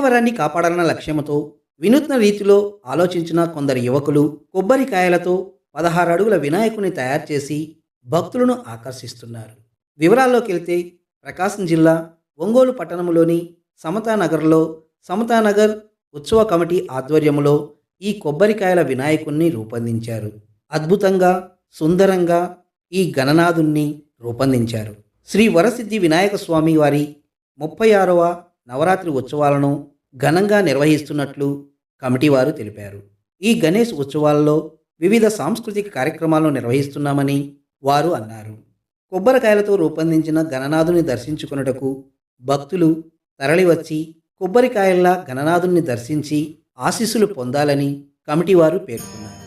పర్యావరణాన్ని కాపాడాలన్న లక్ష్యంతో వినూత్న రీతిలో ఆలోచించిన కొందరు యువకులు కొబ్బరికాయలతో పదహారు అడుగుల వినాయకుని తయారు చేసి భక్తులను ఆకర్షిస్తున్నారు. వివరాల్లోకి వెళ్తే ప్రకాశం జిల్లా ఒంగోలు పట్టణంలోని సమతానగర్లో సమతానగర్ ఉత్సవ కమిటీ ఆధ్వర్యంలో ఈ కొబ్బరికాయల వినాయకుణ్ణి రూపొందించారు. అద్భుతంగా సుందరంగా ఈ గణనాథుణ్ణి రూపొందించారు. శ్రీ వరసిద్ధి వినాయక స్వామి వారి ముప్పై ఆరవ నవరాత్రి ఉత్సవాలను ఘనంగా నిర్వహిస్తున్నట్లు కమిటీ వారు తెలిపారు. ఈ గణేష్ ఉత్సవాల్లో వివిధ సాంస్కృతిక కార్యక్రమాలను నిర్వహిస్తున్నామని వారు అన్నారు. కొబ్బరికాయలతో రూపొందించిన గణనాథుని దర్శించుకున్నటకు భక్తులు తరలివచ్చి కొబ్బరికాయల్లా గణనాథుని దర్శించి ఆశీస్సులు పొందాలని కమిటీ వారు పేర్కొన్నారు.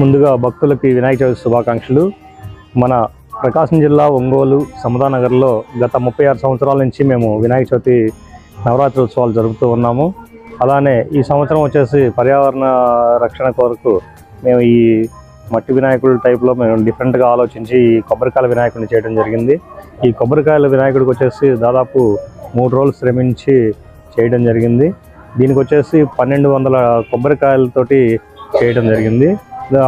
ముందుగా భక్తులకి వినాయక చవితి శుభాకాంక్షలు. మన ప్రకాశం జిల్లా ఒంగోలు సమదానగర్లో గత ముప్పై ఆరు సంవత్సరాల నుంచి మేము వినాయక చవితి నవరాత్రి ఉత్సవాలు జరుపుతూ ఉన్నాము. అలానే ఈ సంవత్సరం వచ్చేసి పర్యావరణ రక్షణ కొరకు మేము ఈ మట్టి వినాయకుడు టైప్లో మేము డిఫరెంట్గా ఆలోచించి ఈ కొబ్బరికాయల వినాయకుడిని చేయడం జరిగింది. ఈ కొబ్బరికాయల వినాయకుడికి వచ్చేసి దాదాపు మూడు రోజులు శ్రమించి చేయడం జరిగింది. దీనికి వచ్చేసి పన్నెండు వందల కొబ్బరికాయలతోటి చేయడం జరిగింది.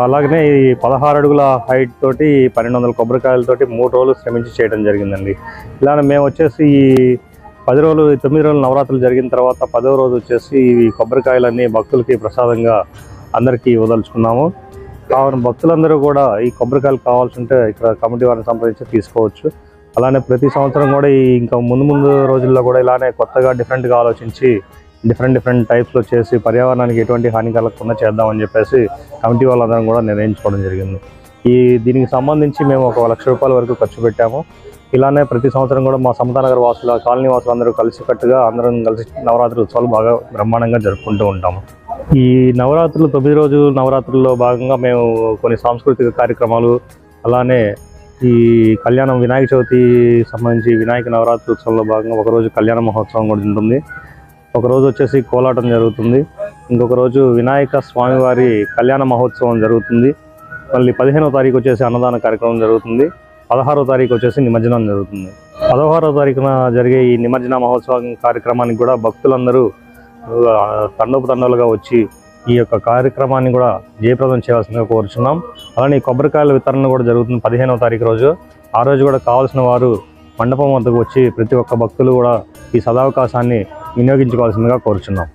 అలాగనే ఈ పదహారు అడుగుల హైట్ తోటి పన్నెండు వందల కొబ్బరికాయలతోటి మూడు రోజులు శ్రమించి చేయడం జరిగిందండి. ఇలానే మేము వచ్చేసి ఈ పది రోజులు తొమ్మిది రోజులు నవరాత్రులు జరిగిన తర్వాత పదో రోజు వచ్చేసి ఈ కొబ్బరికాయలన్నీ భక్తులకి ప్రసాదంగా అందరికీ వదలుచుకున్నాము కావున భక్తులందరూ కూడా ఈ కొబ్బరికాయలు కావాల్సి ఉంటే ఇక్కడ కమిటీ వారిని సంప్రదించి తీసుకోవచ్చు. అలానే ప్రతి సంవత్సరం కూడా ఈ ఇంకా ముందు ముందు రోజుల్లో కూడా ఇలానే కొత్తగా డిఫరెంట్గా ఆలోచించి డిఫరెంట్ డిఫరెంట్ టైప్స్లో చేసి పర్యావరణానికి ఎటువంటి హాని కలగకుండా చేద్దామని చెప్పేసి కమిటీ వాళ్ళందరం కూడా నిర్ణయించుకోవడం జరిగింది. ఈ దీనికి సంబంధించి మేము ఒక లక్ష రూపాయల వరకు ఖర్చు పెట్టాము. ఇలానే ప్రతి సంవత్సరం కూడా మా సమతానగర్ వాసుల కాలనీ వాసులందరూ కలిసికట్టుగా అందరం కలిసి నవరాత్రి ఉత్సవాలు బాగా బ్రహ్మాండంగా జరుపుకుంటూ ఉంటాము. ఈ నవరాత్రులు తొమ్మిది రోజు నవరాత్రుల్లో భాగంగా మేము కొన్ని సాంస్కృతిక కార్యక్రమాలు అలానే ఈ కళ్యాణం వినాయక చవితి సంబంధించి వినాయక నవరాత్రి ఉత్సవంలో భాగంగా ఒకరోజు కళ్యాణ మహోత్సవం కూడా ఉంటుంది. ఒక రోజు వచ్చేసి కోలాటం జరుగుతుంది. ఇంకొక రోజు వినాయక స్వామివారి కళ్యాణ మహోత్సవం జరుగుతుంది. మళ్ళీ పదిహేనో తారీఖు వచ్చేసి అన్నదాన కార్యక్రమం జరుగుతుంది. పదహారో తారీఖు వచ్చేసి నిమజ్జనం జరుగుతుంది. పదహారో తారీఖున జరిగే ఈ నిమజ్జన మహోత్సవం కార్యక్రమానికి కూడా భక్తులందరూ తండోపు తండోలుగా వచ్చి ఈ యొక్క కార్యక్రమాన్ని కూడా జయప్రదం చేయాల్సిందిగా కోరుచున్నాం. అలానే కొబ్బరికాయల వితరణ కూడా జరుగుతుంది పదిహేనవ తారీఖు రోజు. ఆ రోజు కూడా కావాల్సిన వారు మండపం వద్దకు వచ్చి ప్రతి ఒక్క భక్తులు కూడా ఈ సదావకాశాన్ని వినియోగించుకోవాల్సిందిగా కోరుచున్నాం.